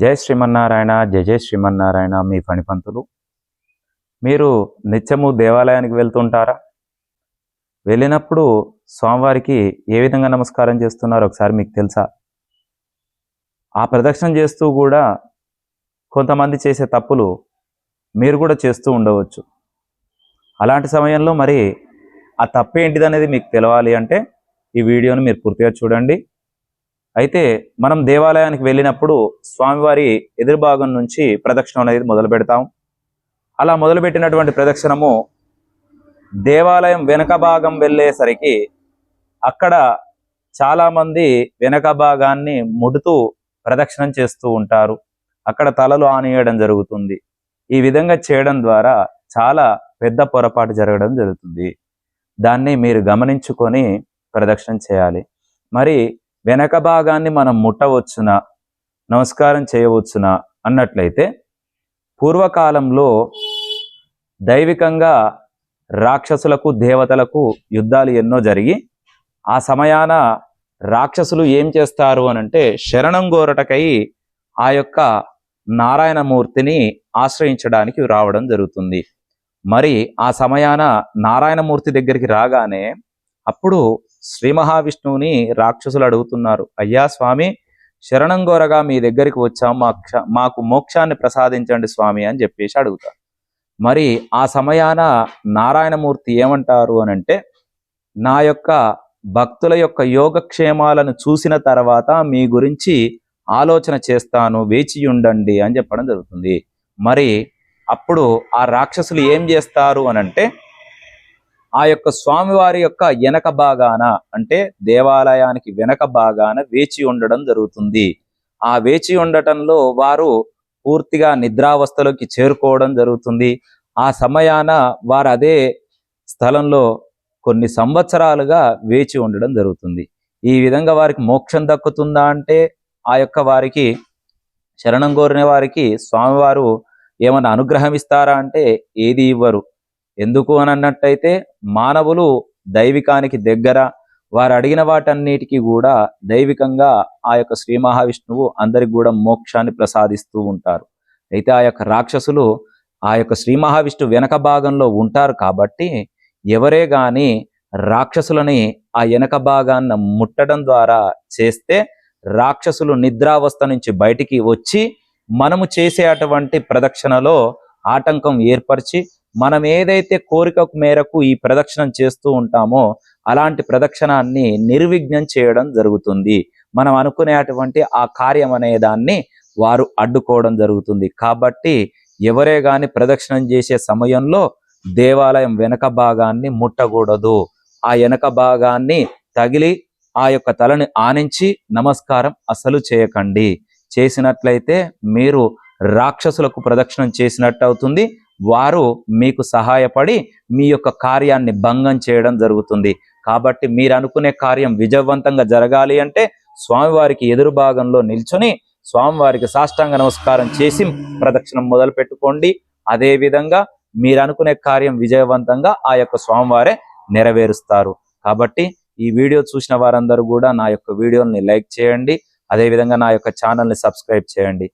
జై శ్రీమన్నారాయణ జయ జయ శ్రీమన్నారాయణ మీ పనిపంతులు మీరు నిత్యము దేవాలయానికి వెళ్తుంటారా? వెళ్ళినప్పుడు స్వామివారికి ఏ విధంగా నమస్కారం చేస్తున్నారో ఒకసారి మీకు తెలుసా? ఆ ప్రదక్షిణ చేస్తూ కూడా కొంతమంది చేసే తప్పులు మీరు కూడా చేస్తూ ఉండవచ్చు. అలాంటి సమయంలో మరి ఆ తప్పు ఏంటిది అనేది మీకు తెలవాలి అంటే ఈ వీడియోని మీరు పూర్తిగా చూడండి. అయితే మనం దేవాలయానికి వెళ్ళినప్పుడు స్వామివారి ఎదురు భాగం నుంచి ప్రదక్షిణం అనేది మొదలు పెడతాం. అలా మొదలుపెట్టినటువంటి ప్రదక్షిణము దేవాలయం వెనక భాగం వెళ్ళేసరికి అక్కడ చాలామంది వెనక భాగాన్ని ముడుతూ ప్రదక్షిణం చేస్తూ ఉంటారు. అక్కడ తలలు ఆనేయడం జరుగుతుంది. ఈ విధంగా చేయడం ద్వారా చాలా పెద్ద పొరపాటు జరగడం జరుగుతుంది. దాన్ని మీరు గమనించుకొని ప్రదక్షిణం చేయాలి. మరి వెనక భాగాన్ని మనం ముట్టవచ్చునా? నమస్కారం చేయవచ్చునా? అన్నట్లయితే పూర్వకాలంలో దైవికంగా రాక్షసులకు దేవతలకు యుద్ధాలు ఎన్నో జరిగి ఆ సమయాన రాక్షసులు ఏం చేస్తారు అనంటే శరణం గోరటకై ఆ యొక్క నారాయణమూర్తిని ఆశ్రయించడానికి రావడం జరుగుతుంది. మరి ఆ సమయాన నారాయణమూర్తి దగ్గరికి రాగానే అప్పుడు శ్రీ మహావిష్ణువుని రాక్షసులు అడుగుతున్నారు. అయ్యా స్వామి శరణం గోరగా మీ దగ్గరికి వచ్చాం మాకు మాకు మోక్షాన్ని ప్రసాదించండి స్వామి అని చెప్పేసి అడుగుతారు. మరి ఆ సమయాన నారాయణమూర్తి ఏమంటారు అని అంటే నా యొక్క భక్తుల యొక్క యోగక్షేమాలను చూసిన తర్వాత మీ గురించి ఆలోచన చేస్తాను వేచి ఉండండి అని చెప్పడం జరుగుతుంది. మరి అప్పుడు ఆ రాక్షసులు ఏం చేస్తారు అనంటే ఆ యొక్క స్వామివారి యొక్క వెనక భాగాన అంటే దేవాలయానికి వెనక భాగాన వేచి ఉండడం జరుగుతుంది. ఆ వేచి ఉండటంలో వారు పూర్తిగా నిద్రావస్థలోకి చేరుకోవడం జరుగుతుంది. ఆ సమయాన వారు అదే స్థలంలో కొన్ని సంవత్సరాలుగా వేచి ఉండడం జరుగుతుంది. ఈ విధంగా వారికి మోక్షం దక్కుతుందా అంటే ఆ యొక్క వారికి శరణం కోరిన వారికి స్వామివారు ఏమైనా అనుగ్రహం ఇస్తారా అంటే ఏది ఇవ్వరు. ఎందుకు అని అన్నట్టయితే మానవులు దైవికానికి దగ్గర వారు అడిగిన వాటన్నిటికీ కూడా దైవికంగా ఆ యొక్క శ్రీ మహావిష్ణువు అందరికి కూడా మోక్షాన్ని ప్రసాదిస్తూ ఉంటారు. అయితే ఆ యొక్క రాక్షసులు ఆ యొక్క శ్రీ మహావిష్ణువు వెనక భాగంలో ఉంటారు కాబట్టి ఎవరే గాని రాక్షసులని ఆ వెనక భాగాన్న ముట్టడం ద్వారా చేస్తే రాక్షసులు నిద్రావస్థ నుంచి బయటికి వచ్చి మనము చేసే అటువంటి ప్రదక్షిణలో ఆటంకం ఏర్పరిచి మనం ఏదైతే కోరిక మేరకు ఈ ప్రదక్షిణం చేస్తూ ఉంటామో అలాంటి ప్రదక్షిణాన్ని నిర్విఘ్నం చేయడం జరుగుతుంది. మనం అనుకునేటువంటి ఆ కార్యం అనే దాన్ని వారు అడ్డుకోవడం జరుగుతుంది. కాబట్టి ఎవరే గాని ప్రదక్షిణం చేసే సమయంలో దేవాలయం వెనక భాగాన్ని ముట్టకూడదు. ఆ వెనక భాగాన్ని తగిలి ఆ యొక్క తలని ఆనించి నమస్కారం అసలు చేయకండి. చేసినట్లయితే మీరు రాక్షసులకు ప్రదక్షిణం చేసినట్టు అవుతుంది. వారు మీకు సహాయపడి మీ యొక్క కార్యాన్ని భంగం చేయడం జరుగుతుంది. కాబట్టి మీరు అనుకునే కార్యం విజయవంతంగా జరగాలి అంటే స్వామివారికి ఎదురు భాగంలో నిల్చొని స్వామివారికి సాష్టాంగ నమస్కారం చేసి ప్రదక్షిణం మొదలు పెట్టుకోండి. అదేవిధంగా మీరు అనుకునే కార్యం విజయవంతంగా ఆ యొక్క స్వామివారే నెరవేరుస్తారు. కాబట్టి ఈ వీడియో చూసిన వారందరూ కూడా నా యొక్క వీడియోని లైక్ చేయండి. అదే విధంగా నా యొక్క ఛానల్ని సబ్స్క్రైబ్ చేయండి.